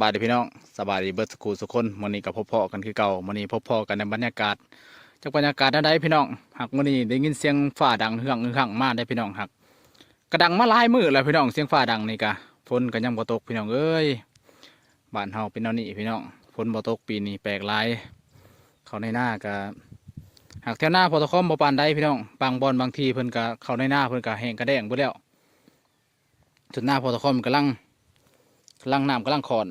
บายดีพี่น้องสบายดีเบิร์ดสกูสุคนมื้อนี้กับพบพ่อกันคือเก่ามื้อนี้พบพ่อกันในบรรยากาศจากบรรยากาศใดพี่น้องหักมื้อนี้ได้ยินเสียงฟ้าดังเฮืองเฮืองมาได้พี่น้องหักกระดังมาลายมือแล้วพี่น้องเสียงฟ้าดังนี่กะฝนก็ยังบ่ตกพี่น้องเอ้ยบ้านเฮาเป็นแนวนี้พี่น้องฝนบ่ตกปีนี้แปลกหลายเขาในหน้าก็หากแถวหน้าพอตะคอมบ่ปานใดพี่น้องบางบอนบางทีเพิ่นก็เขาในหน้าเพิ่นก็แห้งกระแดงบิดแล้วจุดหน้าพอตะคอมกำลัง กำลังน้ำกำลังขอน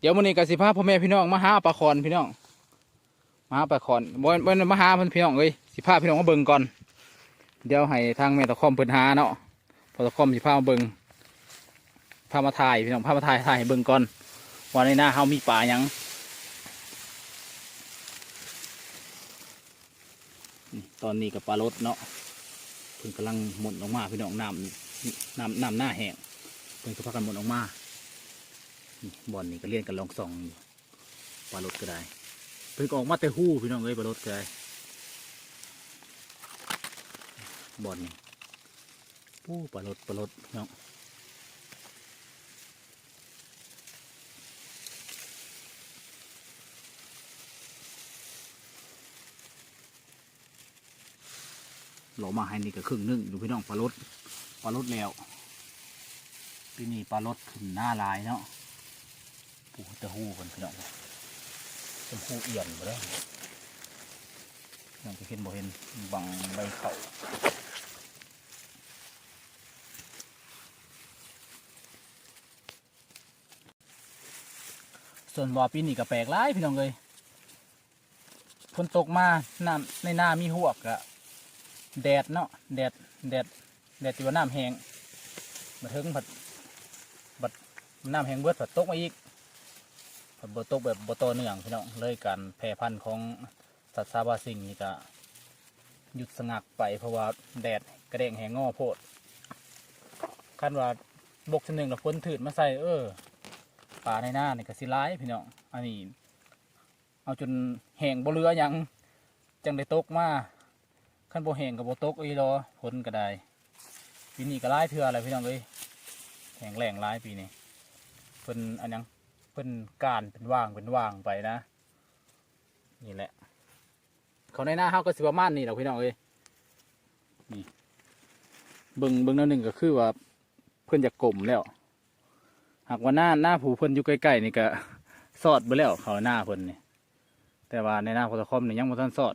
เดี๋ยวมื้อนี้กสิพาพ่อแม่พี่น้องมาหาปลาคอนพี่น้อง มาหาปลาคอนบ่บ่มาหาเพิ่นพี่น้องเอ้ยสิพาพี่น้องมาเบิ่งก่อน เดี๋ยวให้ทางแม่ตะคอมเพิ่นหาเนาะพอตะคอมสิพามาเบิ่งพามาถ่ายพี่น้องพามาถ่ายถ่ายให้เบิ่งก่อนว่าในหน้าเฮามีปลาหยังตอนนี้กับปลารดเนาะเพิ่นกำลังหมุนออกมาพี่น้องน้ำน้ำน้ำหน้าแห้ง เพิ่นก็พากันหมุนออกมานี่บอลนี่ก็เล่นกันลองส่องอยู่ปลารถก็ได้ เพิ่งออกมาแต่หู้พี่น้องเอ้ยปลารถก็ได้บอลนี่ปู้ปลารถปลารถพี่น้องหลอมาให้นี่ก็ครึ่งหนึงดูพี่น้องปลารถปลารถแล้ว ปีนี้ปลารถขึ้นหน้าลายเนาะปูตะหูกันพี่น้องเป็นหูเอียนมาแล้วยังจะเห็นบ่เห็นบังใบเขาส่วนบ่อปีนี้ก็แปลกหลายพี่น้องเลยฝนตกมาน้ำในหน้ามีหวกอะแดดเนาะแดดแดดแดดที่ว่าน้ำแห้งมาถึงผัด น้ำแห้งเบิดผัดตกมาอีกผลบตกแบบบโตเนื่องพี่น้องเลยการแพร่พันธุ์ของสัตว์ซาบาซิงนี่ก็หยุดสงักไปเพราะว่าแดดกระเด้งแหงงอโพดคันว่าบกชนหนึ่งแล้วฝนถืดมาใส่เออปลาในหน้านี่ก็สิร้ายพี่น้องอันนี้ เอาจนแหงบ่เรือหยังจังได้ตกมาขั้นบ่แหงกับบ่ตกอีรอฝนก็ได้ปีนี้ก็ร้ายเถื่ออะไรพี่น้องเอ้ยแหงแรงร้ายปีนี้ เพิ่นอันยังเป็นการเป็นว่างเป็นว่างไปนะ นี่แหละ เขาในหน้าเฮาก็สิประมาณนี้แหละพี่น้องเอ้ยนี่เบิ่งเบิ่งแนวหนึ่งก็คือว่า เพิ่นจะกลมแล้ว หากว่าหน้าหน้าผูเพิ่นอยู่ใกล้ๆนี่ก็สอดไปแล้ว เขาหน้าเพิ่นนี่แต่ว่าในหน้าโพตคอมนี่ยังบ่ทันสอด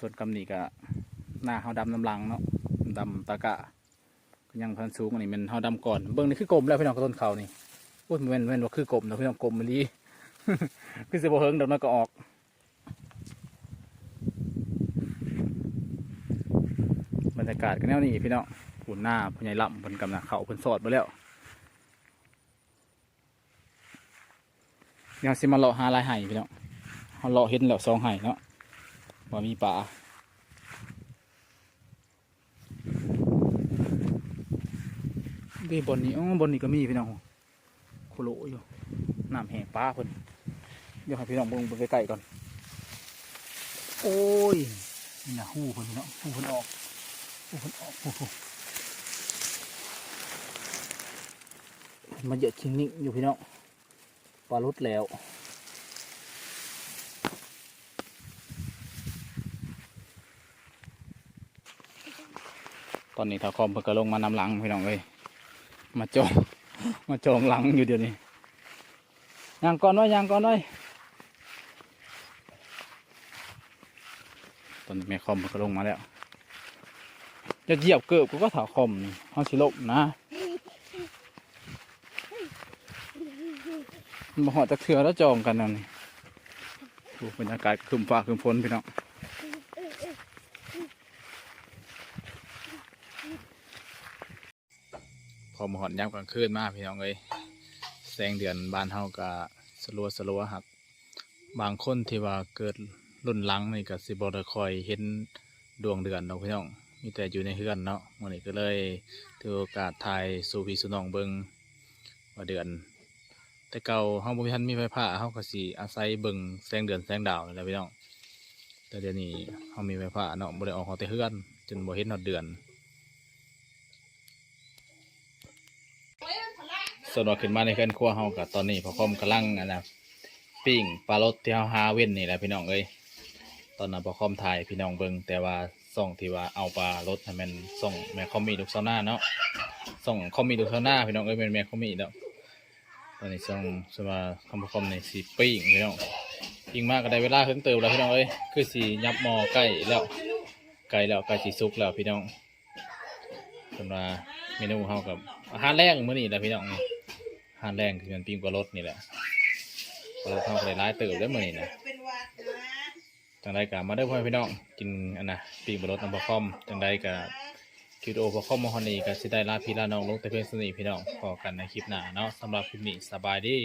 ส่วนกำนี่ก็หน้าเฮาดำน้ำลังเนาะดำตะกะ ยังพันสูงอันนี้มันเฮาดำก่อนเบิ่งนี่คือกลมแล้วพี่น้องต้นเขานี่พูดแม่นแม่นว่าคือกลมนะพี่น้องกลมมันดีคือสิบ่เฮิงเดี๋ยวมันก็ออกบรรยากาศก็แนวนี้พี่น้องผูนหน้าผู้ใหญ่ลำเพิ่นกำลังเขาเพิ่นสอดไปแล้วเดี๋ยวสิมาเลาะหาลายไห่พี่น้องเฮาเลาะเห็นแล้วสองไห่เนาะว่ามีปลา ดีบนนี้อ๋อบนนี้ก็มีพี่น้องโคโลอยู่น้ำแห้งปลาเพิ่นเดี๋ยวให้พี่น้องเบิ่งไปใกล้ก่อน โอ้ยนี่นะหูเพิ่นพี่น้องหูเพิ่นออกหูเพิ่นออกโอ้โหมันเยอะชิงนิ่งอยู่พี่น้องปลาลดแล้วตอนนี้ถ้าคอมเพิ่นก็ลงมานำหลังพี่น้องเอ้ย มาจองมาจองหลังอยู่เดี๋ยวนี้ยางก่อนไว้ยางก่อนไว้ตอนนี้แม่คอมมันก็ลงมาแล้วจะเหยียบเกิบกูก็ถาคอมนี่เขาสิลบนะมันมาหอดจากเถื่อแล้วจองกันนั่นนี่ดูบรรยากาศคืมฟ้าคืมฝนพี่น้อง พอมาหอดยามกลางคืนมากพี่น้องเอ้ยแสงเดือนบ้านเฮาก็สลัวสลัวหัก บางคนที่ว่าเกิดรุ่นหลังนี่ก็สิบ่ได้คอยเห็นดวงเดือนเนาะพี่น้องมีแต่อยู่ในเฮือนเนาะมื้อนี้ก็เลยถือโอกาสถ่ายสู่พี่สู่น้องเบิงว่าเดือน แต่เก่าเฮาบ่มีทันมีไฟฟ้าเฮาก็สิอาศัยเบิงแสงเดือนแสงดาวนี่แหละพี่น้องแต่เดี๋ยวนี้เฮามีไฟฟ้าเนาะบ่ได้ออกเฮาแต่เฮือน จนบ่เห็นฮอดเดือน ส่วนว่าขึ้นมาในเครื่องครัวเฮากับตอนนี้พอคอมกำลังอันนะปิ้งปลารสที่เฮาหาเว้นนี่แหละพี่น้องเอ้ยตอนนั้นพอคอมถ่ายพี่น้องเบิ่งแต่ว่าส่องที่ว่าเอาปลารสให้มันส่งแม่คอมมีลูกเสาหน้าเนาะส่งคอมมีลูกเสาหน้าพี่น้องเอ้ยเป็นแม่คอมมีแล้วตอนนี้ส่งสมาคอมพอคอมในสีปิ้งพี่น้องปิ้งมากก็ได้เวลาเพิ่งเติมแล้วพี่น้องเอ้ยคือสียับหมอใกล้แล้วใกล้แล้วใกล้สีสุกแล้วพี่น้องสำหรับเมนูเฮากับอาหารแรงมื้อนี้แหละพี่น้อง หานแรงคือมันปิ้งปลารถนี่แหละปลารสเฮาก็ได้ายเติบได้เมื่อนี่นะจังไดก็มาได้พ่อพี่น้องกินอันน่ะปิ้งปลารสน้ำปลาคอมจังไดก็คลิปวิดีโอปลาคอมมฮอนีกับสิได้ลาพี่ลาน้องลงแต่เพียงเท่านี้พี่น้องพอกันในคลิปหน้าเนาะสำหรับคลิปนี้สบายดี